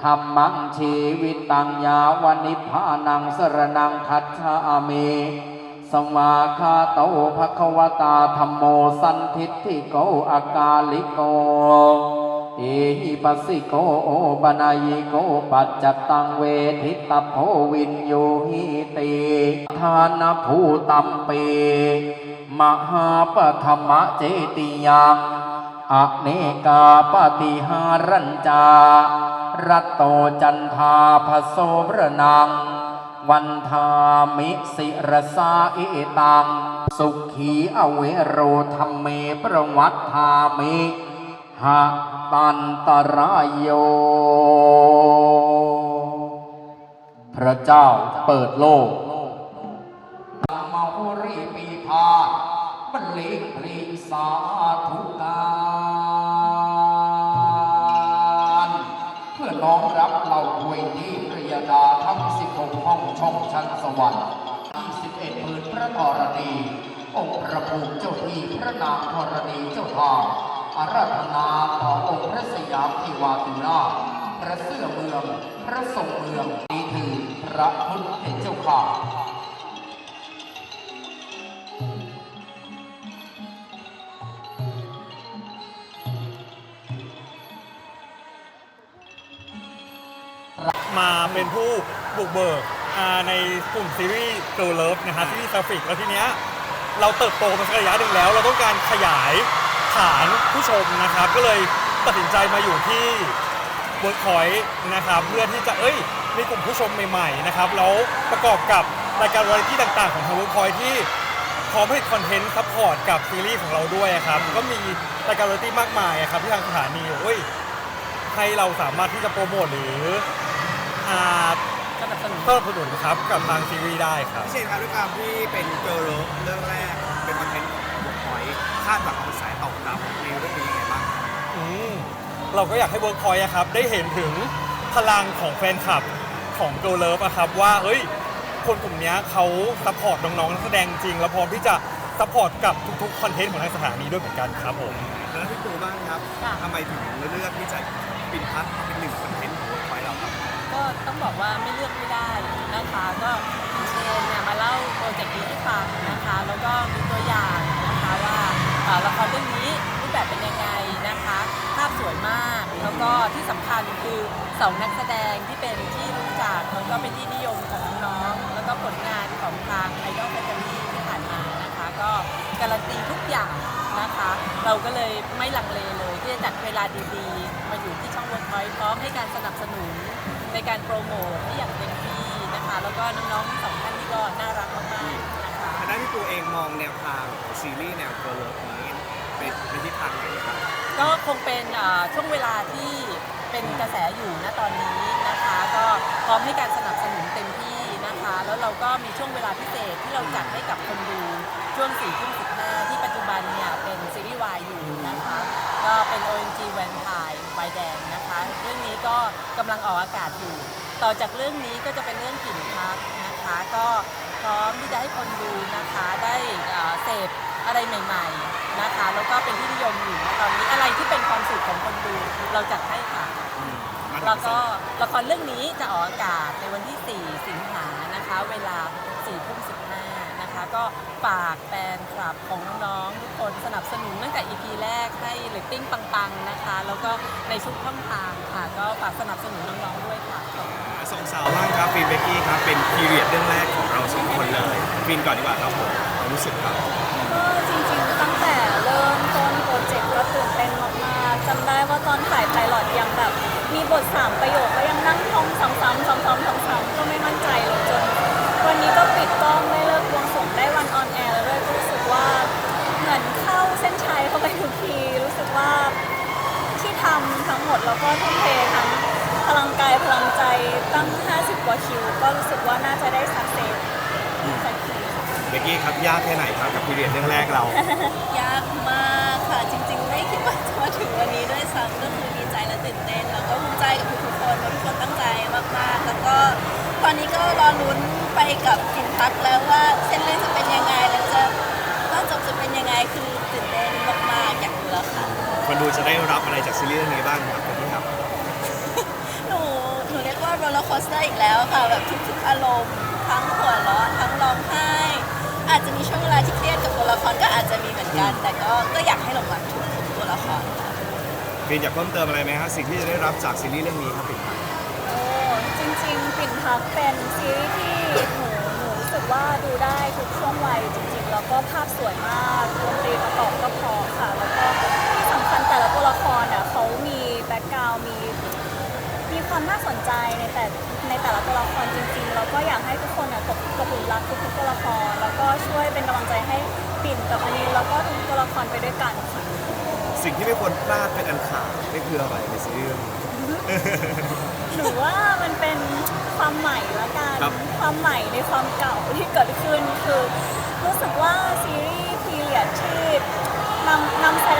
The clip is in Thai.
ธรรมังชีวิตตังยาวานิพานังสรนังคัจฉามิสวาคาโตภควตาธรรมโมสันทิฏฐิโกอากาลิโก เอหิปัสสิโกโอบนายโกปัจจตังเวทิตโพวินโยหิติทานภูตัมเป มหาปธรรมเจติยัง อเนกาปฏิหารัญจา รัตโตจันทาภโสพรนัง วันทามิสิรสาอิตัง สุขีอเวโรธรรมเมประวัติธามิหะตันตรายโย พระเจ้าเปิดโลก ช่องชั้นสวรรค์ที่สิบเอ็ดหมื่นพระธรณี องค์พระภูมิเจ้าที่พระนางธรณีเจ้าทางอาราธนาต่อองค์พระสยามทิวาตุนาพระเสื้อเมือง พระทรงเมืองนี้คือพระพุทธเจ้าข้ามาเป็นผู้บุกเบิก อ่าในกลุ่มซีรีส์ Girl Love นะฮะซีรีส์ซาฟิกแล้วทีเนี้ยเราเติบโตมาสักระยะหนึ่งแล้ว เราต้องการขยายฐานผู้ชมนะครับ ก็เลยตัดสินใจมาอยู่ที่ Workpoint นะครับเพื่อที่จะเอ้ยมีกลุ่มผู้ชมใหม่ๆนะครับแล้วประกอบกับรายการวาไรตี้ต่างๆ ของทาง Workpoint ที่พร้อมให้คอนเทนต์ซัพพอร์ตกับซีรีส์ของเราด้วยครับก็มีรายการวาไรตี้มากมายครับที่ทางสถานีเอ้ยให้เราสามารถที่จะโปรโมทหรืออา สนับสนุนสนับสนุนครับกับทางซีรีส์ได้ครับ พิเศษครับด้วยความที่เป็นเกิร์ลเรื่องแรกเป็นคอนเทนต์ของบุกพอยคาดหวังกระแสตอบรับในเรื่องนี้ยังไงบ้างครับอืมเราก็อยากให้เวิร์กพอยต์ครับ ได้เห็นถึงพลังของแฟนคลับของ Girl Love อะครับว่าเฮ้ยคนกลุ่มเนี้ยเขาซัพพอร์ตน้องๆนักแสดงจริง แล้วพร้อมที่จะซัพพอร์ตกับทุกๆคอนเทนต์ของทางสถานีด้วยเหมือนกันครับผมแล้วพี่ปูบ้างครับค่ะทำไมถึงเลือกที่จะปินพัดเป็นหนึ่งคอนเทนต์ของบุกพอยเราครับ ก็ต้องบอกว่าไม่เลือกไม่ได้นะคะก็เชิญเนี่ยมาเล่าโปรเจกต์นี้ให้ฟังนะคะ แล้วก็มีตัวอย่างนะคะว่าละครเรื่องนี้รูปแบบเป็นยังไงนะคะภาพสวยมาก แล้วก็ที่สำคัญคือสองนักแสดงที่เป็นที่รู้จักแล้วก็เป็นที่นิยมของน้องๆแล้วก็ผลงานของทางไอดอลแฟชั่นที่ผ่านมานะคะ ก็การันตีทุกอย่างนะคะ เราก็เลยไม่ลังเลเลยที่จะจัดเวลาดีๆ มาอยู่ที่ช่องวันพอยพร้อมให้การสนับสนุน การโปรโมทให้อย่างเต็มที่นะคะ แล้วก็น้องๆทั้งสองท่านนี่ก็น่ารักมากๆนะคะทางด้านพี่ปูเองมองแนวทางของซีรีส์แนวเกิร์ลนี้เป็นในทิศทางไหนครับ ก็คงเป็นเอ่อช่วงเวลาที่เป็นกระแสอยู่ณตอนนี้นะคะ ก็พร้อมให้การสนับสนุนเต็มที่นะคะ แล้วเราก็มีช่วงเวลาพิเศษที่เราจัดให้กับคนดูช่วง4ี่ทุ่มสิที่ปัจจุบันเนี่ยเป็นซีรีส์วายอยู่นะคะ ก็เป็น OMG Vampire ใบแดงนะคะเรื่องนี้ก็กำลังออกอากาศอยู่ ต่อจากเรื่องนี้ก็จะเป็นเรื่องกลิ่นพักนะคะ ก็พร้อมที่จะให้คนดูนะคะได้เอ่อเสพอะไรใหม่ๆนะคะ แล้วก็เป็นที่นิยมอยู่นะตอนนี้อะไรที่เป็นความสุขของคนดูเราจัดให้ค่ะแล้วก็ละครเรื่องนี้จะออกอากาศในวันที่ 4 สิงหานะคะ เวลา4ทุ่ม15นะคะ ก็ฝากแฟนคลับของน้องๆทุกคนสนับสนุนตั้งแต่ EP แรกให้เรตติ้งปังๆนะคะ แล้วก็ในชุกช่องทางค่ะ ก็ฝากสนับสนุนน้องๆด้วยค่ะสองสาวบ้างครับฟินเบกกี้ครับเป็นพีเรียดเรื่องแรกของเราสองคนเลยฟินก่อนดีกว่าครับผมความรู้สึกครับก็จริงๆตั้งแต่เริ่มต้นโปรเจกต์ก็ตื่นเต้นมากๆจำได้ว่าตอนถ่ายไพลอตยังแบบมีบทสามประโยคก็ยังนั่งท่องซ้ำๆซ้ำๆซ้ำๆก็ไม่มั่นใจเลยจน วันนี้ก็ปิดกล้องได้เลิกบวงสรวงได้วันออนแอร์แล้วด้วยก็รู้สึกว่าเหมือนเข้าเส้นชัยเข้าไปทุกที รู้สึกว่าที่ทำทั้งหมดแล้วก็ทุ่มเททั้งพลังกายพลังใจตั้ง 50กว่าคิว ก็รู้สึกว่าน่าจะได้สักเซสสักทีค่ะเบกกี้ครับยากแค่ไหนครับกับพีเรียดเรื่องแรกเรา ยากมากค่ะจริง ๆ ไม่คิดว่าจะมาถึงวันนี้ด้วยซ้ำก็คือดีใจและตื่นเต้นแล้วก็ภูมิใจกับทุกๆคนว่าทุกคนตั้งใจมากๆ แล้วก็ตอนนี้ก็รอลุ้นไปกับกินพักแล้วว่าเส้นเรื่องจะเป็นยังไงแล้วจะตอนจบจะเป็นยังไงคือตื่นเต้นมากๆอยากดูแล้วค่ะ คนดูจะได้รับอะไรจากซีรีส์เรื่องนี้บ้างครับพี่ครับโคสเตอร์อีกแล้วค่ะแบบทุกๆอารมณ์ทั้งหัวเราะทั้งร้องไห้ อาจจะมีช่วงเวลาที่เครียดกับตัวละครก็อาจจะมีเหมือนกัน แต่ก็ก็อยากให้หลงรักทุกๆตัวละครค่ะ ฟินอยากเพิ่มเติมอะไรไหมฮะสิ่งที่จะได้รับจากซีรีส์เรื่องนี้ครับปิ่นครับโอ้จริงๆ ปิ่นพักเป็นซีรีส์ที่หนูหนูรู้สึกว่าดูได้ทุกช่วงวัยจริงๆ แล้วก็ภาพสวยมากดนตรีประกอบก็เพอค่ะ แล้วก็ที่สำคัญแต่ละตัวละครอะเขามีแบ็กกราวมี มี ความน่าสนใจในแต่ในแต่ละตัวละครจริงๆ แล้วก็อยากให้ทุกคนอะตกตกหลุมรักทุกๆตัวละคร แล้วก็ช่วยเป็นกำลังใจให้ปิ่นกับอันนี้แล้วก็ทุกตัวละครไปด้วยกันค่ะสิ่งที่ไม่ควรพลาดเป็นอันขาดนี่คืออะไรในซีรีส์เรื่องนี้หนูว่ามันเป็นความใหม่ละกันครับ ความใหม่ในความเก่าที่เกิดขึ้นคือ รู้สึกว่าซีรีส์พีเรียดที่นำนำแสด